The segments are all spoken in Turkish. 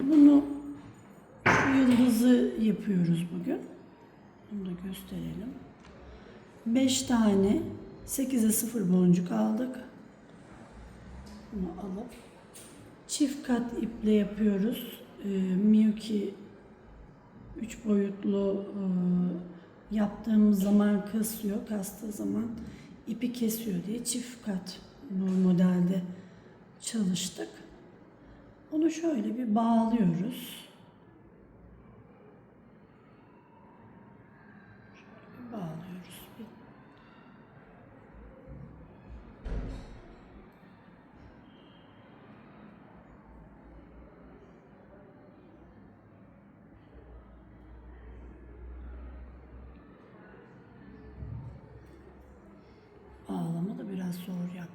Bunu yıldızı yapıyoruz bugün. Bunu da gösterelim. 5 tane 8'e 0 boncuk aldık. Bunu alıp çift kat iple yapıyoruz. Ee, Miyuki 3 boyutlu e, yaptığımız zaman kasıyor. Kastığı zaman ipi kesiyor diye çift kat bu modelde çalıştık. Onu şöyle bir bağlıyoruz. Şöyle bağlıyoruz. Bağlama da biraz zor yaptık.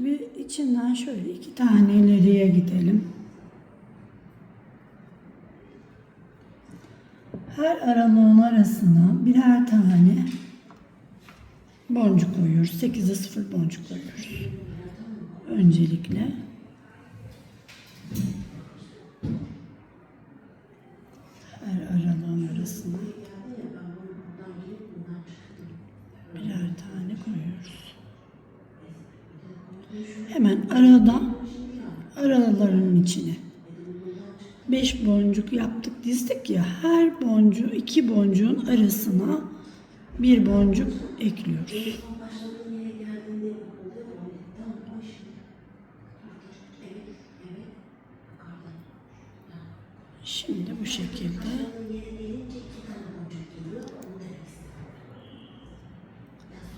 Şimdi içinden şöyle iki tane ileriye gidelim. Her aralığın arasına birer tane boncuk koyuyoruz. 8'e 0 boncuk koyuyoruz. Öncelikle araların içine beş boncuk yaptık dizdik ya her boncuğu iki boncuğun arasına bir boncuk ekliyoruz. Şimdi bu şekilde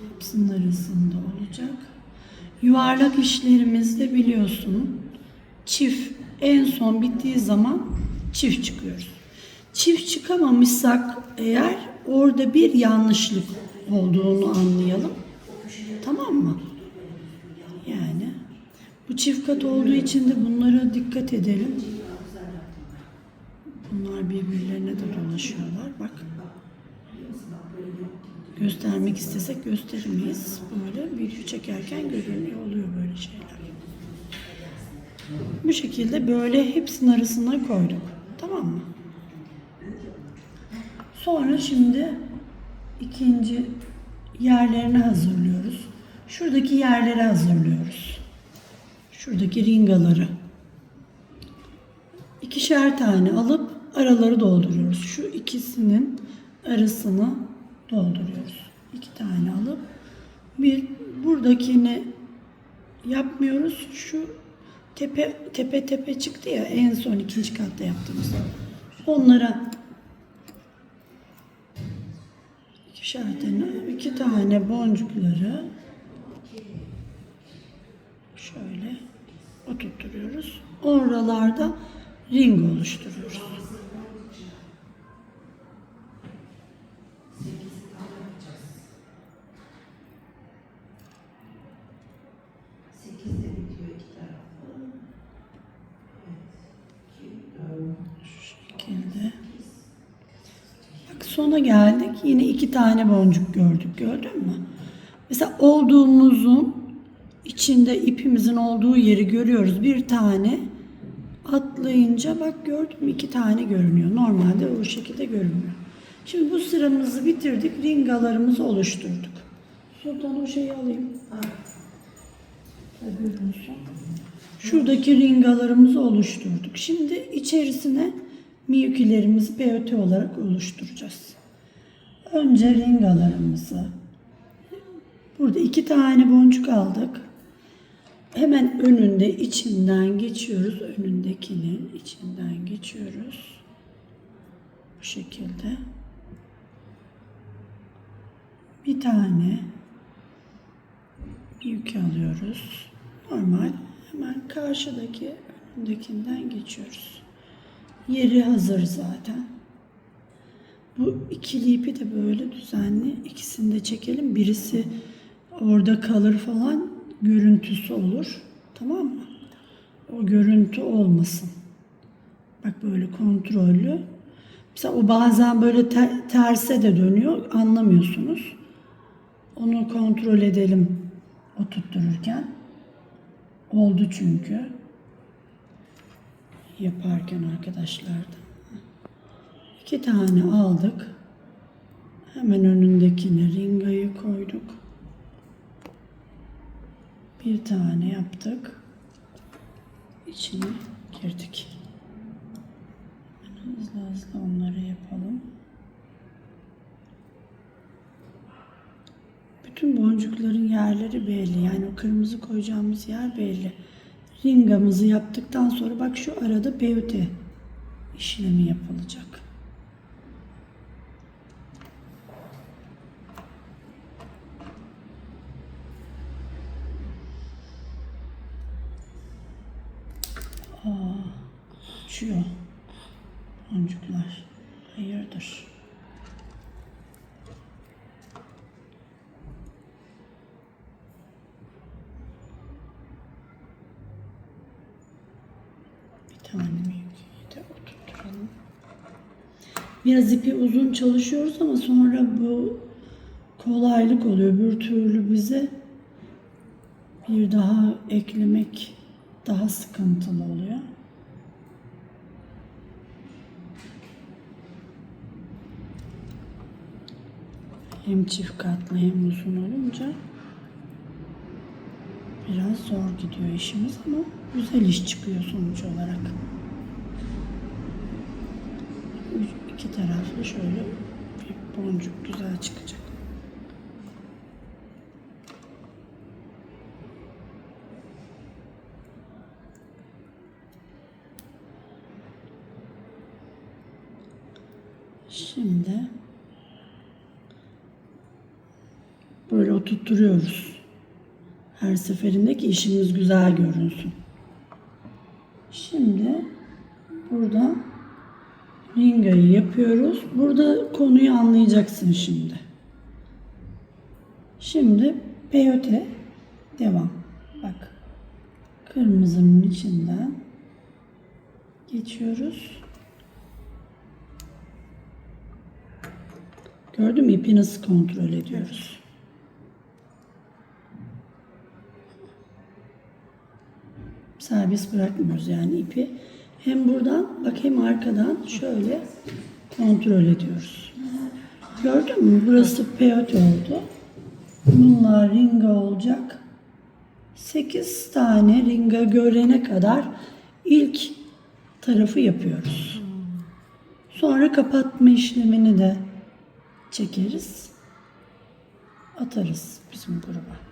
hepsinin arasında olacak. Yuvarlak işlerimizde biliyorsun çift en son bittiği zaman çift çıkıyoruz. Çift çıkamamışsak eğer orada bir yanlışlık olduğunu anlayalım. Tamam mı? Yani bu çift kat olduğu için de bunlara dikkat edelim. Bunlar birbirlerine de dolaşıyorlar. Bak. Göstermek istesek gösteremeyiz. Böyle video çekerken görünüyor oluyor böyle şeyler. Bu şekilde böyle hepsinin arasına koyduk. Tamam mı? Sonra şimdi ikinci yerlerini hazırlıyoruz. Şuradaki yerleri hazırlıyoruz. Şuradaki ringaları. İkişer tane alıp araları dolduruyoruz. Şu ikisinin arasını dolduruyoruz. İki tane alıp bir buradakini yapmıyoruz. Şu tepe tepe tepe çıktı ya en son ikinci katta yaptığımız. Onlara ikişer tane iki tane boncukları şöyle oturtuyoruz. Oralarda ring oluşturuyoruz. Şu şekilde. Bak sona geldik. Yine iki tane boncuk gördük. Gördün mü? Mesela olduğumuzun içinde ipimizin olduğu yeri görüyoruz. Bir tane atlayınca bak gördün mü iki tane görünüyor. Normalde o şekilde görünmüyor. Şimdi bu sıramızı bitirdik. Ringalarımızı oluşturduk. Şuradan o şeyi alayım. Şuradaki ringalarımızı oluşturduk. Şimdi içerisine miyukilerimizi POT olarak oluşturacağız. Önce ringalarımızı burada iki tane boncuk aldık. Hemen önünde içinden geçiyoruz. Önündekinin içinden geçiyoruz. Bu şekilde. Bir tane yük alıyoruz. Normal. Hemen karşıdaki önündekinden geçiyoruz. Yeri hazır zaten. Bu ikili ipi de böyle düzenli ikisini de çekelim. Birisi orada kalır falan görüntüsü olur. Tamam mı? O görüntü olmasın. Bak böyle kontrollü. Mesela o bazen böyle ter- terse de dönüyor. Anlamıyorsunuz. Onu kontrol edelim o tuttururken. Oldu çünkü. Yaparken arkadaşlar da. İki tane aldık. Hemen önündekine ringayı koyduk. Bir tane yaptık. İçine girdik. Hızlı hızlı onları yapalım. Bütün boncukların yerleri belli. Yani o kırmızı koyacağımız yer belli. Ringamızı yaptıktan sonra bak şu arada peyote işlemi yapılacak. Aa, uçuyor boncuklar. Hayırdır? Bir tane büyüğü de oturturalım. Biraz ipi uzun çalışıyoruz ama sonra bu kolaylık oluyor. Bir türlü bize bir daha eklemek daha sıkıntılı oluyor. Hem çift katlı hem uzun olunca biraz zor gidiyor işimiz ama güzel iş çıkıyor sonuç olarak. İki taraflı şöyle bir boncuk güzel çıkacak. Şimdi böyle oturtturuyoruz. Her seferinde ki işimiz güzel görünsün. Şimdi burada ringayı yapıyoruz. Burada konuyu anlayacaksın şimdi. Şimdi peyote devam. Bak. Kırmızının içinden geçiyoruz. Gördün mü ipi nasıl kontrol ediyoruz? Serbest bırakmıyoruz yani ipi. Hem buradan bak hem arkadan şöyle kontrol ediyoruz. Gördün mü? Burası peyote oldu. Bunlar ringa olacak. 8 tane ringa görene kadar ilk tarafı yapıyoruz. Sonra kapatma işlemini de çekeriz. Atarız bizim gruba.